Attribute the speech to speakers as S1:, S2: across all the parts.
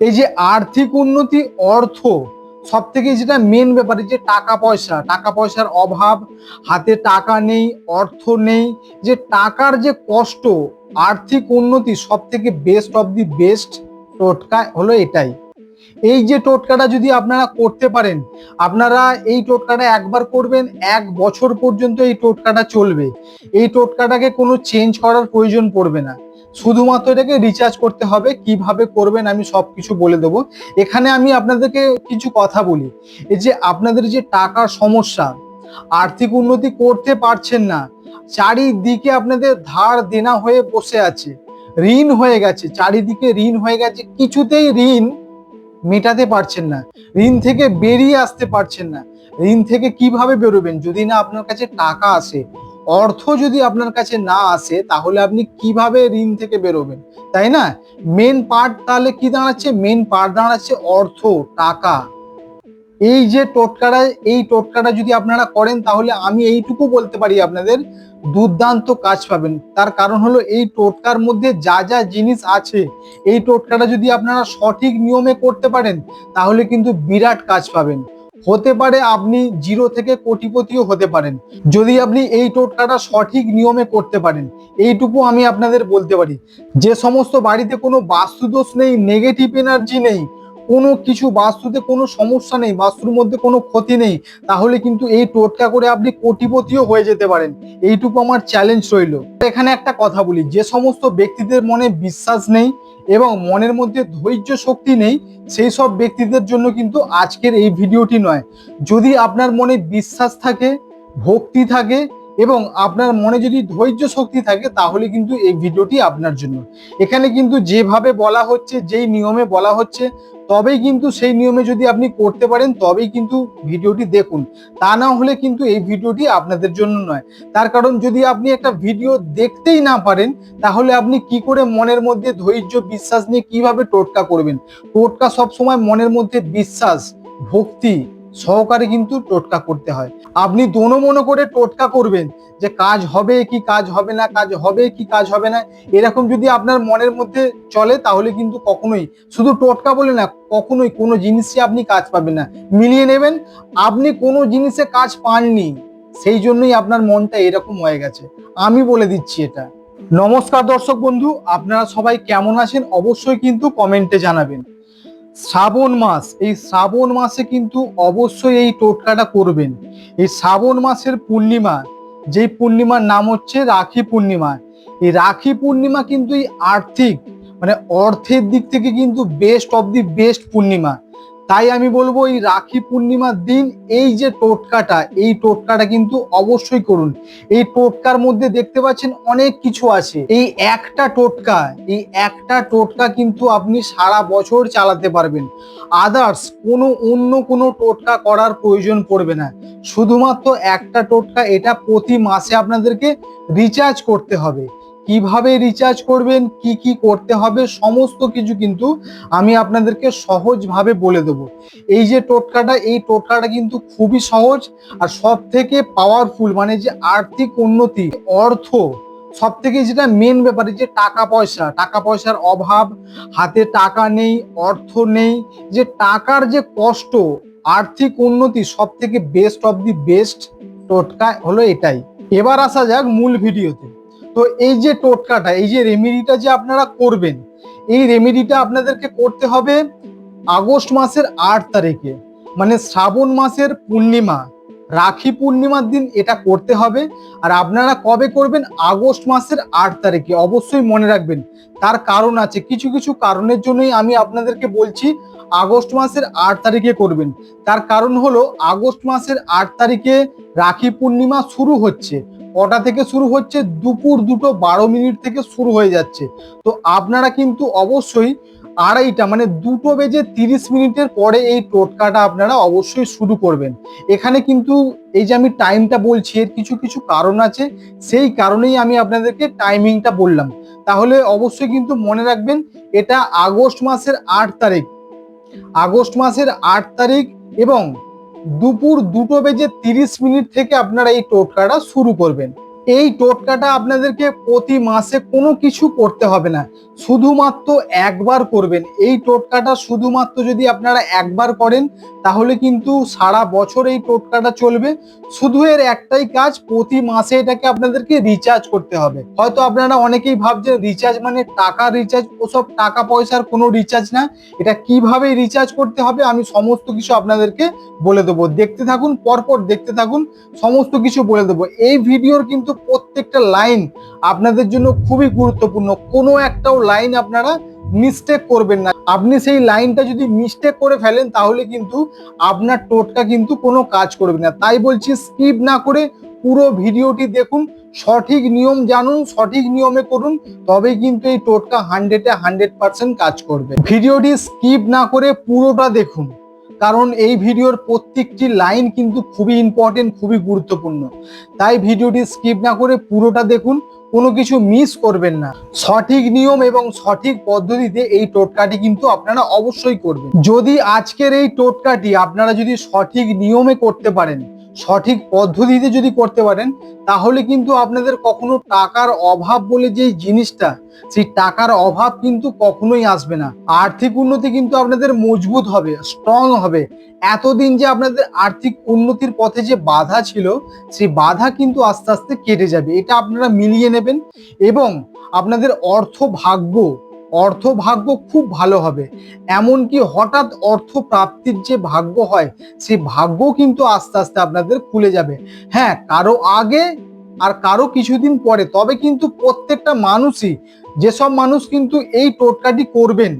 S1: এই যে আর্থিক উন্নতি, অর্থ সব থেকে যেটা মেন ব্যাপার যে টাকা পয়সা, টাকা পয়সার অভাব, হাতে টাকা নেই, অর্থ নেই, যে টাকার যে কষ্ট, আর্থিক উন্নতি সব থেকে বেস্ট অফ দি বেস্ট টোটকা হলো এটাই। এই যে টোটকাটা যদি আপনারা করতে পারেন, আপনারা এই টোটকাটা একবার করবেন, এক বছর পর্যন্ত এই টোটকাটা চলবে। এই টোটকাটাকে কোনো চেঞ্জ করার প্রয়োজন পড়বে না। শুধুমাত্র এটাকে রিচার্জ করতে হবে, কীভাবে করবেন আমি সব কিছু বলে দেবো। এখানে আমি আপনাদেরকে কিছু কথা বলি। এই যে আপনাদের যে টাকার সমস্যা, আর্থিক উন্নতি করতে পারছেন না, চারিদিকে আপনাদের ধার দেনা হয়ে বসে আছে, ঋণ হয়ে গেছে, চারিদিকে ঋণ হয়ে গেছে, কিছুতেই ঋণ মেটাতে পারছেন না, ঋণ থেকে বেরিয়ে আসতে পারছেন না। ঋণ থেকে কীভাবে বেরোবেন? যদি না আপনার কাছে টাকা আসে অর্থ যদি আপনার কাছে না আসে, তাহলে আপনি কীভাবে ঋণ থেকে বেরোবেন? তাই না? মেন পার্ট তাহলে কি দাঁড়াচ্ছে? মেন পার্ট দাঁড়াচ্ছে অর্থ, টাকা। এই যে টোটকাটা, এই টোটকাটা যদি আপনারা করেন, তাহলে আমি এইটুকু বলতে পারি আপনাদের, দুর্দান্ত কাজ পাবেন। তার কারণ হলো এই টোটকার মধ্যে যা যা জিনিস আছে, এই টোটকাটা যদি আপনারা সঠিক নিয়মে করতে পারেন, তাহলে কিন্তু বিরাট কাজ পাবেন। হতে পারে আপনি জিরো থেকে কোটিপতিও হতে পারেন। যদি আপনি এই টোটকাটা সঠিক নিয়মে করতে পারেন, এইটুকু আমি আপনাদের বলতে পারি। যে সমস্ত বাড়িতে কোনো বাস্তুদোষ নেই নেগেটিভ এনার্জি নেই কোনো কিছু বাস্তুতে কোনো সমস্যা নেই, বাস্তুর মধ্যে কোনো ক্ষতি নেই, তাহলে কিন্তু এই টোটকা করে আপনি কোটিপতিও হয়ে যেতে পারেন। এইটুকু আমার চ্যালেঞ্জ রইল। এখানে একটা কথা বলি, যে সমস্ত ব্যক্তিদের মনে বিশ্বাস নেই এবং মনের মধ্যে ধৈর্য শক্তি নেই, সেই সব ব্যক্তিদের জন্য কিন্তু আজকের এই ভিডিওটি নয়। যদি আপনার মনে বিশ্বাস থাকে, ভক্তি থাকে এবং আপনার মনে যদি ধৈর্য শক্তি থাকে, তাহলে কিন্তু এই ভিডিওটি আপনার জন্য। এখানে কিন্তু যেভাবে বলা হচ্ছে, যেই নিয়মে বলা হচ্ছে, তবেই কিন্তু সেই নিয়মে যদি আপনি করতে পারেন, তবেই কিন্তু ভিডিওটি দেখুন। তা না হলে কিন্তু এই ভিডিওটি আপনাদের জন্য নয়। তার কারণ যদি আপনি একটা ভিডিও দেখতেই না পারেন, তাহলে আপনি কি করে মনের মধ্যে ধৈর্য, বিশ্বাস নিয়ে কীভাবে টোটকা করবেন? টোটকা সবসময় মনের মধ্যে বিশ্বাস, ভক্তি সহকারে কিন্তু টোটকা করতে হয়। আপনি দোনো মনো করে টোটকা করবেন যে কাজ হবে কি, কাজ হবে না, কাজ হবে কি, কাজ হবে না, এরকম যদি আপনার মনের মধ্যে চলে তাহলে কিন্তু কখনোই, শুধু টোটকা বলে না, কখনোই কোনো জিনিসে আপনি কাজ পাবেন না। মিলিয়ে নেবেন, আপনি কোনো জিনিসে কাজ পাননি, সেই জন্যই আপনার মনটা এরকম হয়ে গেছে। আমি বলে দিচ্ছি এটা। নমস্কার দর্শক বন্ধু, আপনারা সবাই কেমন আছেন অবশ্যই কিন্তু কমেন্টে জানাবেন। শ্রাবণ মাস, এই শ্রাবণ মাসে কিন্তু অবশ্যই এই টোটকাটা করবেন। এই শ্রাবণ মাসের পূর্ণিমা, যেই পূর্ণিমার নাম হচ্ছে রাখি পূর্ণিমা। এই রাখি পূর্ণিমা কিন্তু এই আর্থিক মানে অর্থের দিক থেকে কিন্তু best of the best Purnima. তাই আমি বলব এই রাখি পূর্ণিমার দিন এই যে টোটকাটা, এই টোটকাটা কিন্তু অবশ্যই করুন। এই টোটকার মধ্যে দেখতে পাচ্ছেন অনেক কিছু আছে। এই একটা টোটকা, এই একটা টোটকা কিন্তু আপনি সারা বছর চালাতে পারবেন। আদার্স কোনো অন্য কোনো টোটকা করার প্রয়োজন পড়বে না। শুধুমাত্র একটা টোটকা, এটা প্রতি মাসে আপনাদেরকে রিচার্জ করতে হবে। কীভাবে রিচার্জ করবেন, কি কি করতে হবে, সমস্ত কিছু কিন্তু আমি আপনাদেরকে সহজভাবে বলে দেবো। এই যে টোটকাটা, এই টোটকাটা কিন্তু খুবই সহজ আর সব থেকে পাওয়ারফুল মানে যে আর্থিক উন্নতি, অর্থ সব থেকে যেটা মেন ব্যাপার যে টাকা পয়সা, টাকা পয়সার অভাব, হাতে টাকা নেই, অর্থ নেই, যে টাকার যে কষ্ট, আর্থিক উন্নতি সব থেকে বেস্ট অফ দি বেস্ট টোটকা হলো এটাই। এবার আসা যাক মূল ভিডিওতে। তো এই যে টোটকাটা, এই যে রেমেডিটা যে আপনারা করবেন, এই রেমেডিটা আপনাদেরকে করতে হবে আগস্ট মাসের আট তারিখে। মানে শ্রাবণ মাসের পূর্ণিমা, রাখি পূর্ণিমার দিন এটা করতে হবে। আর আপনারা কবে করবেন? আগস্ট মাসের আট তারিখে। অবশ্যই মনে রাখবেন, তার কারণ আছে। কিছু কিছু কারণের জন্যই আমি আপনাদেরকে বলছি, আগস্ট মাসের আট তারিখে করবেন। তার কারণ হলো, আগস্ট মাসের আট তারিখে রাখি পূর্ণিমা শুরু হচ্ছে। কটা থেকে শুরু হচ্ছে? দুপুর দুটো বারো মিনিট থেকে শুরু হয়ে যাচ্ছে। তো আপনারা কিন্তু অবশ্যই আড়াইটা মানে দুটো বেজে তিরিশ মিনিটের পরে এই টোটকাটা আপনারা অবশ্যই শুরু করবেন। এখানে কিন্তু এই যে আমি টাইমটা বলছি, এর কিছু কিছু কারণ আছে। সেই কারণেই আমি আপনাদেরকে টাইমিংটা বললাম। তাহলে অবশ্যই কিন্তু মনে রাখবেন, এটা আগস্ট মাসের আট তারিখ। আগস্ট মাসের আট তারিখ এবং দুপুর দুটো বেজে তিরিশ মিনিট থেকে আপনারা এই টোটকাটা শুরু করবেন। এই টোটকাটা আপনাদেরকে প্রতি মাসে কোনো কিছু করতে হবে না। শুধুমাত্র একবার করবেন। এই টোটকাটা শুধুমাত্র যদি আপনারা একবার করেন, তাহলে কিন্তু সারা বছর এই টোটকাটা চলবে। শুধু এর একটাই কাজ, প্রতি মাসে এটাকে আপনাদেরকে রিচার্জ করতে হবে। হয়তো আপনারা অনেকেই ভাবছেন রিচার্জ মানে টাকা রিচার্জ ওসব টাকা পয়সার কোনো রিচার্জ না। এটা কীভাবে রিচার্জ করতে হবে? আমি সমস্ত কিছু আপনাদেরকে বলে দেবো। দেখতে থাকুন, পরপর দেখতে থাকুন, সমস্ত কিছু বলে দেবো। এই ভিডিওর কিন্তু প্রত্যেকটা লাইন আপনাদের জন্য খুবই গুরুত্বপূর্ণ। কোনো একটাও লাইন আপনারা মিস্টেক করবেন না। আপনি সেই লাইনটা যদি মিস্টেক করে ফেলেন, তাহলে কিন্তু আপনার টোটকা কিন্তু কোনো কাজ করবে না। তাই বলছি স্কিপ না করে পুরো ভিডিওটি দেখুন, সঠিক নিয়ম জানুন, সঠিক নিয়মে করুন তবে কিন্তু এই টোটকা হান্ড্রেডে হান্ড্রেড পার্সেন্ট কাজ করবে। ভিডিওটি স্কিপ না করে পুরোটা দেখুন। কারণ এই ভিডিওর প্রত্যেকটি লাইন কিন্তু খুবই ইম্পর্টেন্ট খুবই গুরুত্বপূর্ণ। তাই ভিডিওটি স্কিপ না করে পুরোটা দেখুন, কোনো কিছু মিস করবেন না। সঠিক নিয়ম এবং সঠিক পদ্ধতিতে এই টোটকাটি কিন্তু আপনারা অবশ্যই করবেন। যদি আজকের এই টোটকাটি আপনারা যদি সঠিক নিয়মে করতে পারেন সঠিক পদ্ধতিতে যদি করতে পারেন, তাহলে কিন্তু আপনাদের কখনো টাকার অভাব বলে যে জিনিসটা, সেই টাকার অভাব কিন্তু কখনোই আসবে না। আর্থিক উন্নতি কিন্তু আপনাদের মজবুত হবে স্ট্রং হবে। এতদিন যে আপনাদের আর্থিক উন্নতির পথে যে বাধা ছিল, সেই বাধা কিন্তু আস্তে আস্তে কেটে যাবে। এটা আপনারা মিলিয়ে নেবেন এবং আপনাদের অর্থ ভাগ্য অর্থ ভাগ্য খুব ভালো হবে। এমনকি হঠাৎ অর্থ প্রাপ্তির যে ভাগ্য হয়, সেই ভাগ্য কিন্তু আস্তে আস্তে আপনাদের খুলে যাবে। হ্যাঁ কারও আগে আর কারও কিছুদিন পরে, তবে কিন্তু প্রত্যেকটা মানুষই, যেসব মানুষ কিন্তু এই টোটকাটি করবেন,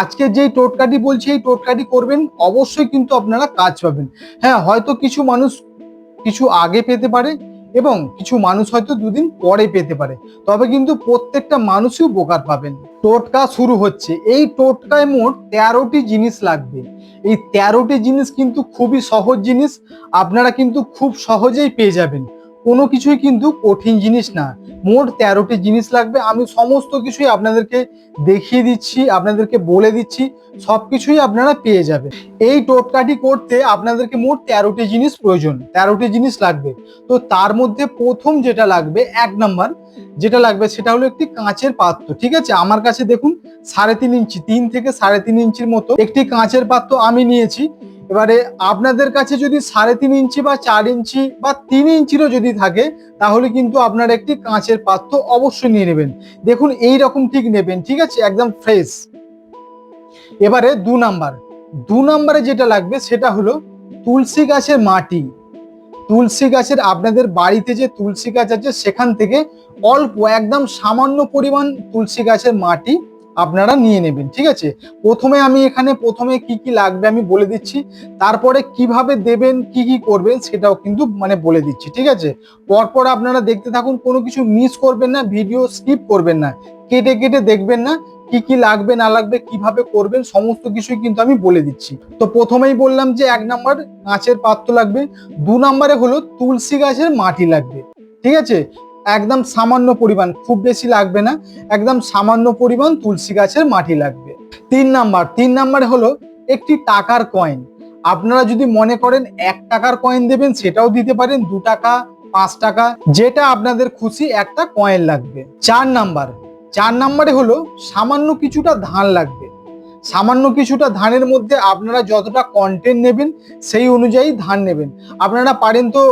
S1: আজকে যেই টোটকাটি বলছি, এই টোটকাটি করবেন, অবশ্যই কিন্তু আপনারা কাজ পাবেন। হ্যাঁ হয়তো কিছু মানুষ কিছু আগে পেতে পারে এবং কিছু মানুষ হয়তো দুদিন পরে পেতে পারে। তবে কিন্তু প্রত্যেকটা মানুষই উপকার পাবেন। টোটকা শুরু হচ্ছে। এই টোটকায় মোট তেরোটি জিনিস লাগবে। এই তেরোটি জিনিস কিন্তু খুবই সহজ জিনিস। আপনারা কিন্তু খুব সহজেই পেয়ে যাবেন। কোনো কিছুই কিন্তু কঠিন জিনিস না। মোট তেরোটি জিনিস লাগবে। আমি সমস্ত কিছুই আপনাদেরকে দেখিয়ে দিচ্ছি, আপনাদেরকে বলে দিচ্ছি সব কিছুই আপনারা পেয়ে যাবে এই টোটকাটি করতে আপনাদেরকে মোট তেরোটি জিনিস প্রয়োজন, তেরোটি জিনিস লাগবে। তো তার মধ্যে প্রথম যেটা লাগবে, এক নাম্বার যেটা লাগবে, সেটা হলো একটি কাঁচের পাত্র, ঠিক আছে? আমার কাছে দেখুন, সাড়ে তিন ইঞ্চি, তিন থেকে সাড়ে তিন ইঞ্চির মতো একটি কাঁচের পাত্র আমি নিয়েছি। এবারে আপনাদের কাছে যদি সাড়ে তিন ইঞ্চি বা চার ইঞ্চি বা তিন ইঞ্চিরও যদি থাকে, তাহলে কিন্তু আপনারা একটি কাঁচের পাত্র অবশ্যই নিয়ে নেবেন। দেখুন, এই রকম ঠিক নেবেন, ঠিক আছে? একদম ফ্রেশ এবারে দু নাম্বার। দু নাম্বারে যেটা লাগবে, সেটা হলো তুলসী গাছের মাটি। তুলসী গাছের, আপনাদের বাড়িতে যে তুলসী গাছ আছে, সেখান থেকে অল্প, একদম সামান্য পরিমাণ তুলসী গাছের মাটি আপনারা নিয়ে নেবেন, ঠিক আছে? প্রথমে আমি এখানে, প্রথমে কি কি লাগবে আমি বলে দিচ্ছি, তারপরে কীভাবে দেবেন, কি কি করবেন সেটাও কিন্তু মানে বলে দিচ্ছি, ঠিক আছে? পরপর আপনারা দেখতে থাকুন, কোনো কিছু মিস করবেন না ভিডিও স্কিপ করবেন না, কেটে কেটে দেখবেন না, কি কি লাগবে, না লাগবে, কীভাবে করবেন, সমস্ত কিছুই কিন্তু আমি বলে দিচ্ছি। তো প্রথমেই বললাম যে এক নাম্বার কাঁচের পাত্র লাগবে, দু নাম্বারে হলো তুলসী গাছের মাটি লাগবে, ঠিক আছে? একদম সামান্য পরিমাণ, খুব বেশি লাগবে না, একদম সামান্য পরিমাণ তুলসী গাছের মাটি লাগবে। তিন নাম্বার, তিন নাম্বারে হলো একটি টাকার কয়েন আপনারা যদি মনে করেন এক টাকার কয়েন দেবেন, সেটাও দিতে পারেন, দু টাকা, পাঁচ টাকা, যেটা আপনাদের খুশি একটা কয়েন লাগবে। চার নাম্বার, চার নাম্বারে হলো সামান্য কিছুটা ধান লাগবে। সামান্য কিছুটা ধানের মধ্যে আপনারা যতটা কন্টেন্ট নেবেন, সেই অনুযায়ী ধান নেবেন। আপনারা পারেন তো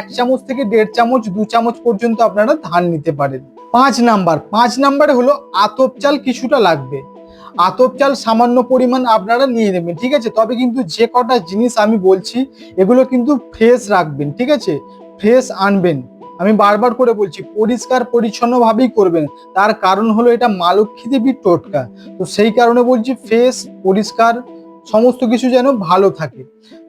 S1: এক চামচ থেকে দেড় চামচ, দু চামচ পর্যন্ত আপনারা ধান নিতে পারেন। পাঁচ নাম্বার, পাঁচ নাম্বারে হলো আতপ চাল কিছুটা লাগবে। আতপ চাল সামান্য পরিমাণ আপনারা নিয়ে নেবেন, ঠিক আছে? তবে কিন্তু যে কটা জিনিস আমি বলছি, এগুলো কিন্তু ফ্রেশ রাখবেন, ঠিক আছে? ফ্রেশ আনবেন। আমি বারবার করে বলছি, পরিষ্কার পরিচ্ছন্নভাবেই করবেন। তার কারণ হলো এটা মা দেবীর টোটকা। তো সেই কারণে বলছি ফেস পরিষ্কার, সমস্ত কিছু যেন ভালো থাকে।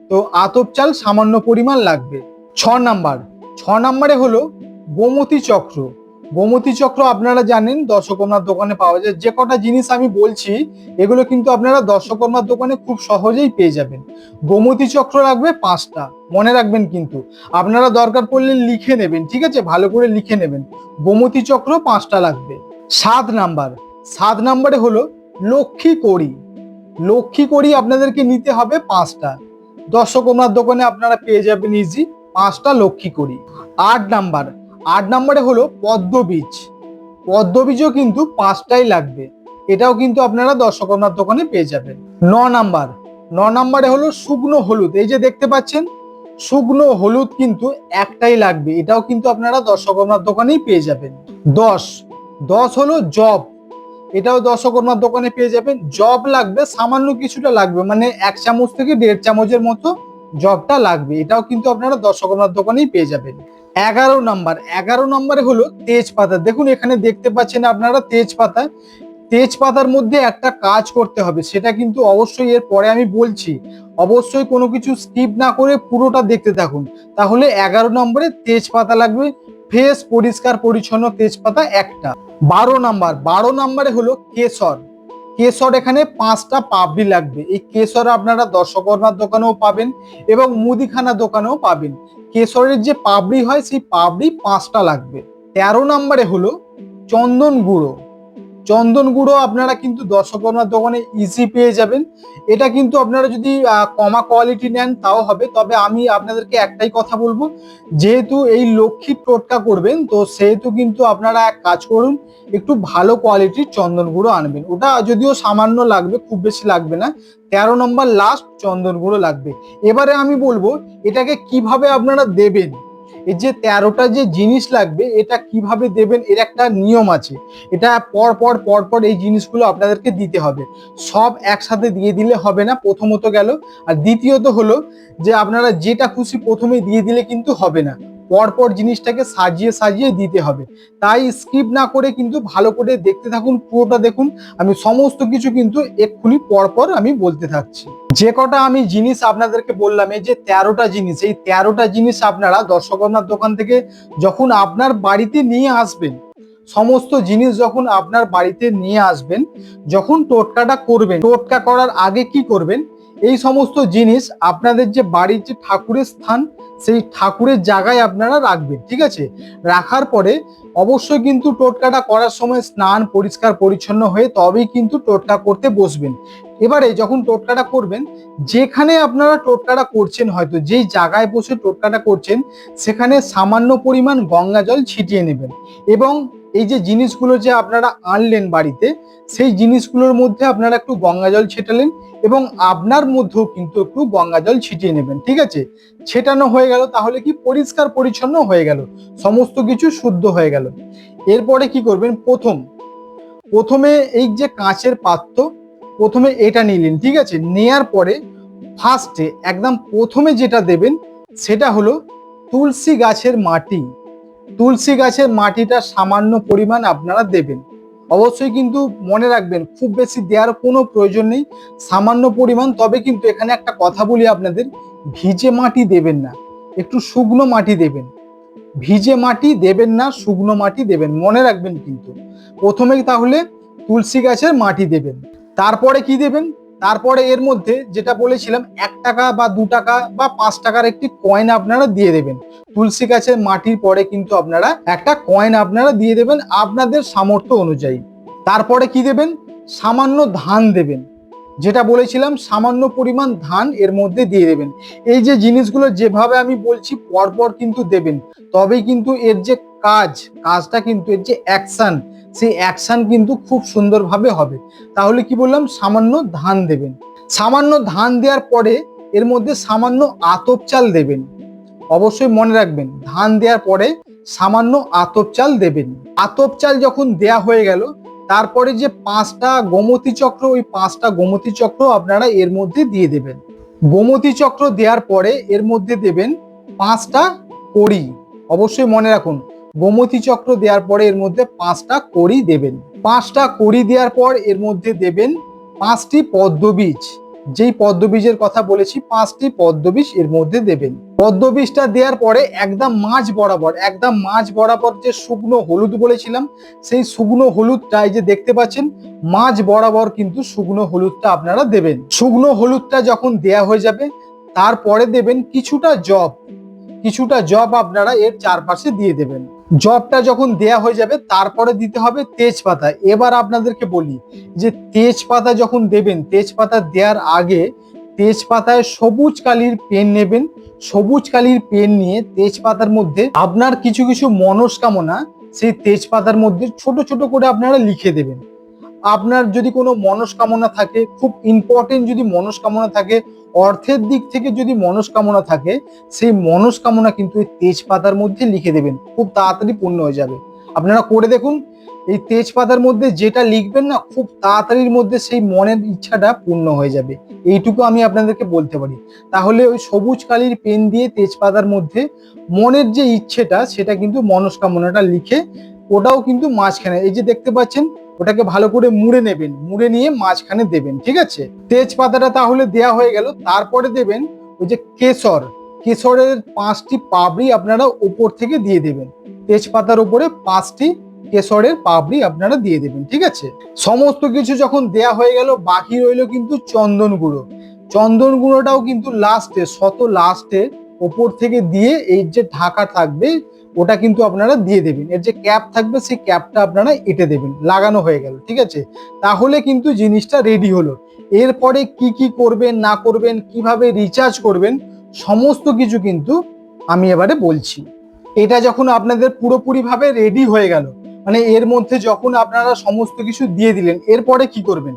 S1: তো আতপ চাল সামান্য পরিমাণ লাগবে। ছ নাম্বার। ছ নাম্বারে হলো গোমতী চক্র। গোমতী চক্র আপনারা জানেন, দর্শকর্মার দোকানে পাওয়া যায়। যে কটা জিনিস আমি বলছি, এগুলো কিন্তু আপনারা দর্শকর্মার দোকানে খুব সহজেই পেয়ে যাবেন। গোমতী চক্র লাগবে পাঁচটা, মনে রাখবেন কিন্তু। আপনারা দরকার পড়লে লিখে নেবেন, ঠিক আছে? ভালো করে লিখে নেবেন। গোমতী চক্র পাঁচটা লাগবে। সাত নাম্বার। সাত নাম্বারে হলো লক্ষ্মী কড়ি। লক্ষ্মী কড়ি আপনাদেরকে নিতে হবে পাঁচটা। দর্শকর্মার দোকানে আপনারা পেয়ে যাবেন ইজি পাঁচটা লক্ষ্মী কড়ি। আট নাম্বার। আট নম্বরে হলো পদ্ম বীজ। পদ্মবীজও কিন্তু পাঁচটাই লাগবে। এটাও কিন্তু আপনারা দর্শকর্মার দোকানে পেয়ে যাবেন। ন নাম্বার, ন নাম্বারে হলো শুকনো হলুদ। এই যে দেখতে পাচ্ছেন, শুকনো হলুদ কিন্তু একটাই লাগবে। এটাও কিন্তু আপনারা দর্শকর্মার দোকানেই পেয়ে যাবেন। দশ দশ হলো জব। এটাও দর্শকর্মার দোকানে পেয়ে যাবেন। জব লাগবে, সামান্য কিছুটা লাগবে। মানে এক চামচ থেকে দেড় চামচের মতো জবটা লাগবে। এটাও কিন্তু আপনারা দর্শকর্মার দোকানেই পেয়ে যাবেন। এগারো নাম্বার, এগারো নম্বরে হলো তেজপাতা। দেখুন, এখানে দেখতে পাচ্ছেন আপনারা তেজপাতা। তেজপাতার মধ্যে একটা কাজ করতে হবে, সেটা কিন্তু অবশ্যই এর পরে আমি বলছি। অবশ্যই কোনো কিছু স্কিপ না করে পুরোটা দেখতে থাকুন। তাহলে এগারো নম্বরে তেজপাতা লাগবে ফ্রেশ পরিষ্কার, পরিচ্ছন্ন তেজপাতা একটা। বারো নাম্বার, বারো নাম্বারে হলো কেশর। কেশর এখানে পাঁচটা পাবড়ি লাগবে। এই কেশর আপনারা দর্শকর্মার দোকানেও পাবেন এবং মুদিখানা দোকানেও পাবেন। কেশরের যে পাবড়ি হয়, সেই পাবড়ি পাঁচটা লাগবে। তেরো নম্বরে হলো চন্দন গুঁড়ো। চন্দন গুঁড়ো আপনারা কিন্তু দর্শকর্মার দোকানে ইজি পেয়ে যাবেন। এটা কিন্তু আপনারা যদি কমা কোয়ালিটি নেন, তাও হবে। তবে আমি আপনাদেরকে একটাই কথা বলব, যেহেতু এই লক্ষ্মী টোটকা করবেন, তো সেহেতু কিন্তু আপনারা এক কাজ করুন, একটু ভালো কোয়ালিটির চন্দন গুঁড়ো আনবেন। ওটা যদিও সামান্য লাগবে, খুব বেশি লাগবে না, তেরো নম্বর লাস্ট চন্দন গুঁড়ো লাগবে। এবারে আমি বলব, এটাকে কীভাবে আপনারা দেবেন? এই যে তেরোটা যে জিনিস লাগবে, এটা কীভাবে দেবেন? এর একটা নিয়ম আছে। এটা পর পর পর পর এই জিনিসগুলো আপনাদেরকে দিতে হবে। সব একসাথে দিয়ে দিলে হবে না, প্রথমত গেল। আর দ্বিতীয়ত হলো যে, আপনারা যেটা খুশি প্রথমে দিয়ে দিলে কিন্তু হবে না। পরপর জিনিসটাকে সাজিয়ে সাজিয়ে দিতে হবে। তাই স্কিপ না করে কিন্তু ভালো করে দেখতে থাকুন, পুরোটা দেখুন। আমি সমস্ত কিছু কিন্তু এক্ষুনি পরপর আমি বলতে থাকছি। যে কটা আমি জিনিস আপনাদেরকে বললাম, এই যে তেরোটা জিনিস, এই তেরোটা জিনিস আপনারা দর্শকর্মার দোকান থেকে যখন আপনার বাড়িতে নিয়ে আসবেন, সমস্ত জিনিস যখন আপনার বাড়িতে নিয়ে আসবেন, যখন টোটকাটা করবেন, টোটকা করার আগে কি করবেন? এই সমস্ত জিনিস আপনাদের যে বাড়ির যে ঠাকুরের স্থান, সেই ঠাকুরের জায়গায় আপনারা রাখবেন, ঠিক আছে? রাখার পরে অবশ্যই কিন্তু টোটকাটা করার সময় স্নান পরিষ্কার পরিচ্ছন্ন হয়ে তবেই কিন্তু টোটকা করতে বসবেন। এবারে যখন টোটকাটা করবেন, যেখানে আপনারা টোটকাটা করছেন হয়তো, যেই জায়গায় বসে টোটকাটা করছেন, সেখানে সামান্য পরিমাণ গঙ্গা জল ছিটিয়ে নেবেন এবং এই যে জিনিসগুলো যে আপনারা আনলেন বাড়িতে, সেই জিনিসগুলোর মধ্যে আপনারা একটু গঙ্গা জল ছেটালেন এবং আপনার মধ্যেও কিন্তু একটু গঙ্গা জল ছিটিয়ে নেবেন, ঠিক আছে? ছেটানো হয়ে গেল, তাহলে কি পরিষ্কার পরিচ্ছন্ন হয়ে গেল? সমস্ত কিছু শুদ্ধ হয়ে গেল। এরপরে কি করবেন? প্রথম, প্রথমে এই যে কাঁচের পাত্র, প্রথমে এটা নিলেন, ঠিক আছে? নেয়ার পরে ফার্স্টে একদম প্রথমে যেটা দেবেন, সেটা হলো তুলসী গাছের মাটি। তুলসী গাছের মাটিটা সামান্য পরিমাণ আপনারা দেবেন। অবশ্যই কিন্তু মনে রাখবেন, খুব বেশি দেওয়ার কোনো প্রয়োজন নেই, সামান্য পরিমাণ, তবে কিন্তু এখানে একটা কথা বলি আপনাদের, ভিজে মাটি দেবেন না, একটু শুকনো মাটি দেবেন। ভিজে মাটি দেবেন না, শুকনো মাটি দেবেন, মনে রাখবেন কিন্তু। প্রথমেই তাহলে তুলসী গাছের মাটি দেবেন, তারপরে কি দেবেন? তারপরে এর মধ্যে যেটা বলেছিলাম, এক টাকা বা দু টাকা বা পাঁচ টাকার একটি কয়েন আপনারা দিয়ে দেবেন। তুলসী গাছের মাটির পরে কিন্তু আপনারা একটা কয়েন আপনারা দিয়ে দেবেন আপনাদের সামর্থ্য অনুযায়ী। তারপরে কি দেবেন? সামান্য ধান দেবেন। যেটা বলেছিলাম, সামান্য পরিমাণ ধান এর মধ্যে দিয়ে দেবেন। এই যে জিনিসগুলো যেভাবে আমি বলছি, পরপর কিন্তু দেবেন। তবেই কিন্তু এর যে কাজ, কাজটা কিন্তু এর যে অ্যাকশন সেই অ্যাকশন কিন্তু খুব সুন্দরভাবে হবে। তাহলে কি বললাম? সামান্য ধান দেবেন। সামান্য ধান দেওয়ার পরে এর মধ্যে সামান্য আতপ চাল দেবেন। অবশ্যই মনে রাখবেন, ধান দেওয়ার পরে সামান্য আতপ চাল দেবেন। আতপ চাল যখন দেয়া হয়ে গেল, তারপরে যে পাঁচটা গোমতী চক্র, ওই পাঁচটা গোমতী চক্র আপনারা এর মধ্যে দিয়ে দেবেন। গোমতী চক্র দেওয়ার পরে এর মধ্যে দেবেন পাঁচটা কড়ি। অবশ্যই মনে রাখুন গোমতী চক্র দেওয়ার পরে এর মধ্যে পাঁচটা কড়ি দেবেন। পাঁচটা কড়ি দেওয়ার পর এর মধ্যে দেবেন পাঁচটি পদ্মবীজ। যেই পদ্মবীজের কথা বলেছি, পাঁচটি পদ্মবীজ এর মধ্যে দেবেন। পদ্মবীজটা দেওয়ার পরে একদম মাঝ বরাবর, একদম মাঝ বরাবর যে শুকনো হলুদ বলেছিলাম, সেই শুকনো হলুদটা এই যে দেখতে পাচ্ছেন, মাঝ বরাবর কিন্তু শুকনো হলুদটা আপনারা দেবেন। শুকনো হলুদটা যখন দেয়া হয়ে যাবে, তারপরে দেবেন কিছুটা জব কিছুটা জব আপনারা এর চারপাশে দিয়ে দেবেন। জবটা যখন দেয়া হয়ে যাবে, তারপরে দিতে হবে তেজপাতা। এবার আপনাদেরকে বলি যে, তেজপাতা যখন দেবেন, তেজপাতা দেওয়ার আগে তেজপাতায় সবুজ কালির পেন নেবেন। সবুজ কালির পেন নিয়ে তেজপাতার মধ্যে আপনার কিছু কিছু মনস্কামনা, সেই তেজপাতার মধ্যে ছোট ছোট করে আপনারা লিখে দেবেন। আপনার যদি কোনো মনস্কামনা থাকে, খুব ইম্পর্টেন্ট যদি মনস্কামনা থাকে অর্থের দিক থেকে যদি মনস্কামনা থাকে, সেই মনস্কামনা কিন্তু এই তেজপাতার মধ্যে লিখে দেবেন। খুব তাড়াতাড়ি পূর্ণ হয়ে যাবে। আপনারা করে দেখুন, এই তেজপাতার মধ্যে যেটা লিখবেন না, খুব তাড়াতাড়ির মধ্যে সেই মনের ইচ্ছাটা পূর্ণ হয়ে যাবে। এইটুকু আমি আপনাদেরকে বলতে পারি। তাহলে ওই সবুজ কালির পেন দিয়ে তেজপাতার মধ্যে মনের যে ইচ্ছেটা, সেটা কিন্তু মনস্কামনাটা লিখে ওটাও কিন্তু মাঝখানে, এই যে দেখতে পাচ্ছেন ওটাকে ভালো করে মুড়ে নেবেন, মুড়ে নিয়ে মাঝখানে দেবেন, ঠিক আছে? তেজপাতাটা তাহলে দেয়া হয়ে গেল, তারপরে দেবেন ওই যে কেশর, কেশরের পাঁচটি পাবড়ি আপনারা উপর থেকে দিয়ে দেবেন। তেজপাতার উপরে পাঁচটি কেশরের পাবড়ি আপনারা দিয়ে দেবেন, ঠিক আছে? সমস্ত কিছু যখন দেয়া হয়ে গেল, বাকি রইল কিন্তু চন্দন গুঁড়ো। চন্দন গুঁড়োটাও কিন্তু লাস্টে শত লাস্টে ওপর থেকে দিয়ে এই যে ঢাকা থাকবে ওটা কিন্তু আপনারা দিয়ে দেবেন। এর যে ক্যাপ থাকবে, সেই ক্যাপটা আপনারা এঁটে দেবেন। লাগানো হয়ে গেল, ঠিক আছে? তাহলে কিন্তু জিনিসটা রেডি হলো। এরপরে কি কি করবেন, না করবেন, কীভাবে রিচার্জ করবেন, সমস্ত কিছু কিন্তু আমি এবারে বলছি। এটা যখন আপনাদের পুরোপুরিভাবে রেডি হয়ে গেল মানে এর মধ্যে যখন আপনারা সমস্ত কিছু দিয়ে দিলেন, এরপরে কি করবেন?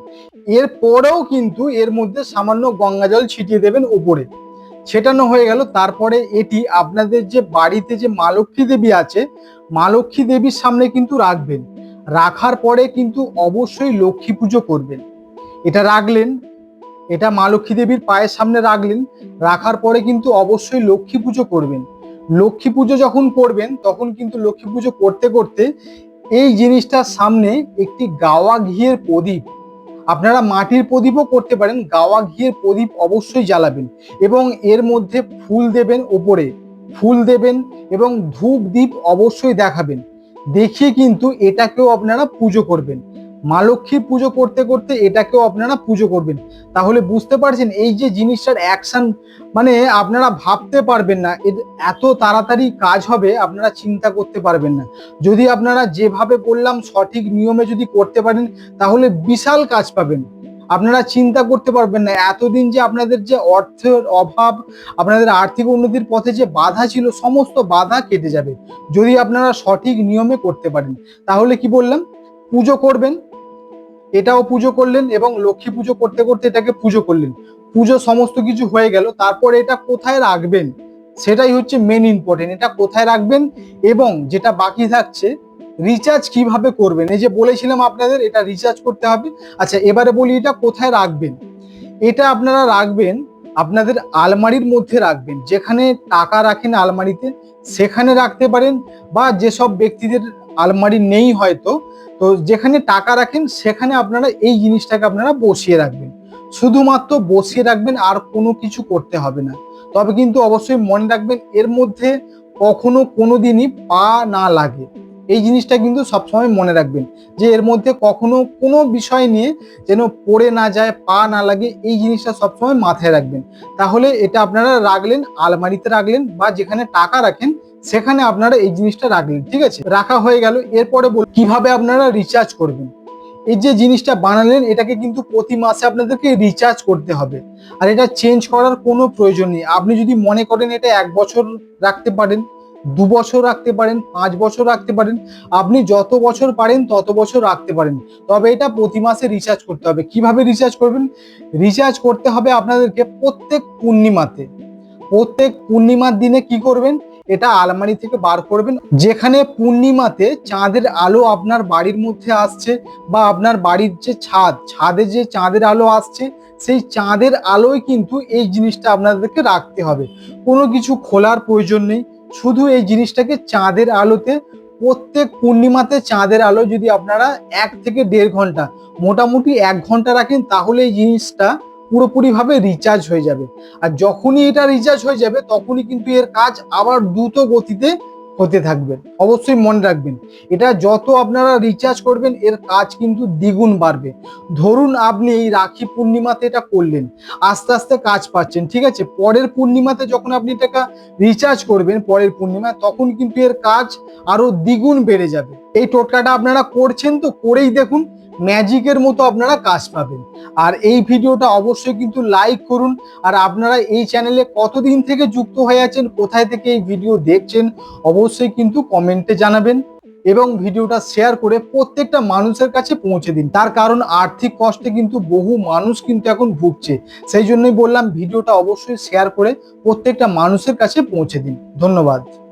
S1: এরপরেও কিন্তু এর মধ্যে সামান্য গঙ্গা জল ছিটিয়ে দেবেন উপরে ছেটানো হয়ে গেল। তারপরে এটি আপনাদের যে বাড়িতে যে মা লক্ষ্মী দেবী আছে, মা লক্ষ্মী দেবীর সামনে কিন্তু রাখবেন। রাখার পরে কিন্তু অবশ্যই লক্ষ্মী পুজো করবেন। এটা রাখলেন, এটা মা লক্ষ্মী দেবীর পায়ের সামনে রাখলেন, রাখার পরে কিন্তু অবশ্যই লক্ষ্মী পুজো করবেন। লক্ষ্মী পুজো যখন করবেন, তখন কিন্তু লক্ষ্মী পুজো করতে করতে এই জিনিসটার সামনে একটি গাওয়া ঘিয়ের প্রদীপ আপনারা মাটির প্রদীপও করতে পারেন, গাওয়া ঘিয়ের প্রদীপ অবশ্যই জ্বালাবেন এবং এর মধ্যে ফুল দেবেন ওপরে, ফুল দেবেন এবং ধূপ দ্বীপ অবশ্যই দেখাবেন। দেখিয়ে কিন্তু এটাকেও আপনারা পুজো করবেন। মা লক্ষ্মী পুজো করতে করতে এটাকেও আপনারা পুজো করবেন। তাহলে বুঝতে পারছেন, এই যে জিনিসটার অ্যাকশন মানে আপনারা ভাবতে পারবেন না এত তাড়াতাড়ি কাজ হবে, আপনারা চিন্তা করতে পারবেন না। যদি আপনারা যেভাবে করলাম সঠিক নিয়মে যদি করতে পারেন, তাহলে বিশাল কাজ পাবেন। আপনারা চিন্তা করতে পারবেন না, এতদিন যে আপনাদের যে অর্থের অভাব, আপনাদের আর্থিক উন্নতির পথে যে বাধা ছিল, সমস্ত বাধা কেটে যাবে। যদি আপনারা সঠিক নিয়মে করতে পারেন, তাহলে কি বললাম, পুজো করবেন এটাও পুজো করলেন এবং লক্ষ্মী পুজো করতে করতে এটাকে পুজো করলেন। পুজো সমস্ত কিছু হয়ে গেল, তারপরে এটা কোথায় রাখবেন সেটাই হচ্ছে মেন ইম্পর্টেন্ট এটা কোথায় রাখবেন এবং যেটা বাকি থাকছে রিচার্জ কীভাবে করবেন? এই যে বলেছিলাম আপনাদের, এটা রিচার্জ করতে হবে। আচ্ছা এবারে বলি এটা কোথায় রাখবেন? এটা আপনারা রাখবেন, আপনাদের আলমারির মধ্যে রাখবেন। যেখানে টাকা রাখেন আলমারিতে, সেখানে রাখতে পারেন বা যেসব ব্যক্তিদের আলমারি নেই হয়তো, তো যেখানে টাকা রাখেন সেখানে আপনারা এই জিনিসটাকে আপনারা বসিয়ে রাখবেন। শুধুমাত্র বসিয়ে রাখবেন আর কোনো কিছু করতে হবে না। তবে কিন্তু অবশ্যই মনে রাখবেন এর মধ্যে কখনো কোনো দিনই পা না লাগে। এই জিনিসটা কিন্তু সবসময় মনে রাখবেন যে এর মধ্যে কখনো কোনো বিষয় নিয়ে যেন পড়ে না যায়, পা না লাগে, এই জিনিসটা সবসময় মাথায় রাখবেন। তাহলে এটা আপনারা রাখলেন, আলমারিতে রাখলেন বা যেখানে টাকা রাখেন, সেখানে আপনারা এই জিনিসটা রাখলেন, ঠিক আছে? রাখা হয়ে গেল, এরপরে বল কীভাবে আপনারা রিচার্জ করবেন। এই যে জিনিসটা বানালেন, এটাকে কিন্তু প্রতি মাসে আপনাদেরকে রিচার্জ করতে হবে। আর এটা চেঞ্জ করার কোনো প্রয়োজন নেই। আপনি যদি মনে করেন এটা এক বছর রাখতে পারেন দু বছর রাখতে পারেন, পাঁচ বছর রাখতে পারেন। আপনি যত বছর পারেন, তত বছর রাখতে পারেন। তবে এটা প্রতি মাসে রিচার্জ করতে হবে। কীভাবে রিচার্জ করবেন? রিচার্জ করতে হবে আপনাদেরকে প্রত্যেক পূর্ণিমাতে। প্রত্যেক পূর্ণিমার দিনে কি করবেন? এটা আলমারি থেকে বার করবেন। যেখানে পূর্ণিমাতে চাঁদের আলো আপনার বাড়ির মধ্যে আসছে বা আপনার বাড়ির যে ছাদ, ছাদে যে চাঁদের আলো আসছে, সেই চাঁদের আলোয় কিন্তু এই জিনিসটা আপনাদেরকে রাখতে হবে। কোনো কিছু খোলার প্রয়োজন নেই। শুধু এই জিনিসটাকে চাঁদের আলোতে, প্রত্যেক পূর্ণিমাতে চাঁদের আলো যদি আপনারা এক থেকে দেড় ঘণ্টা, মোটামুটি এক ঘণ্টা রাখেন, তাহলে এই জিনিসটা পুরোপুরিভাবে রিচার্জ হয়ে যাবে। আর যখনই এটা রিচার্জ হয়ে যাবে, তখনই কিন্তু এর কাজ আবার দ্রুত গতিতে হতে থাকবেন। অবশ্যই মনে রাখবেন, এটা যত আপনারা রিচার্জ করবেন, এর কাজ কিন্তু দ্বিগুণ বাড়বে। ধরুন আপনি এই রাখি পূর্ণিমাতে এটা করলেন, আস্তে আস্তে কাজ পাচ্ছেন, ঠিক আছে? পরের পূর্ণিমাতে যখন আপনি টাকা রিচার্জ করবেন, পরের পূর্ণিমা, তখন কিন্তু এর কাজ আরও দ্বিগুণ বেড়ে যাবে। এই টোটকাটা আপনারা করছেন তো, করেই দেখুন ম্যাজিকের মতো আপনারা কাজ পাবেন। আর এই ভিডিওটা অবশ্যই কিন্তু লাইক করুন। আর আপনারা এই চ্যানেলে কতদিন থেকে যুক্ত হয়ে আছেন, কোথায় থেকে এই ভিডিও দেখছেন, অবশ্যই কিন্তু কমেন্টে জানাবেন। এবং ভিডিওটা শেয়ার করে প্রত্যেকটা মানুষের কাছে পৌঁছে দিন। তার কারণ আর্থিক কষ্টে কিন্তু বহু মানুষ কিন্তু এখন ভুগছে। সেই জন্যই বললাম, ভিডিওটা অবশ্যই শেয়ার করে প্রত্যেকটা মানুষের কাছে পৌঁছে দিন। ধন্যবাদ।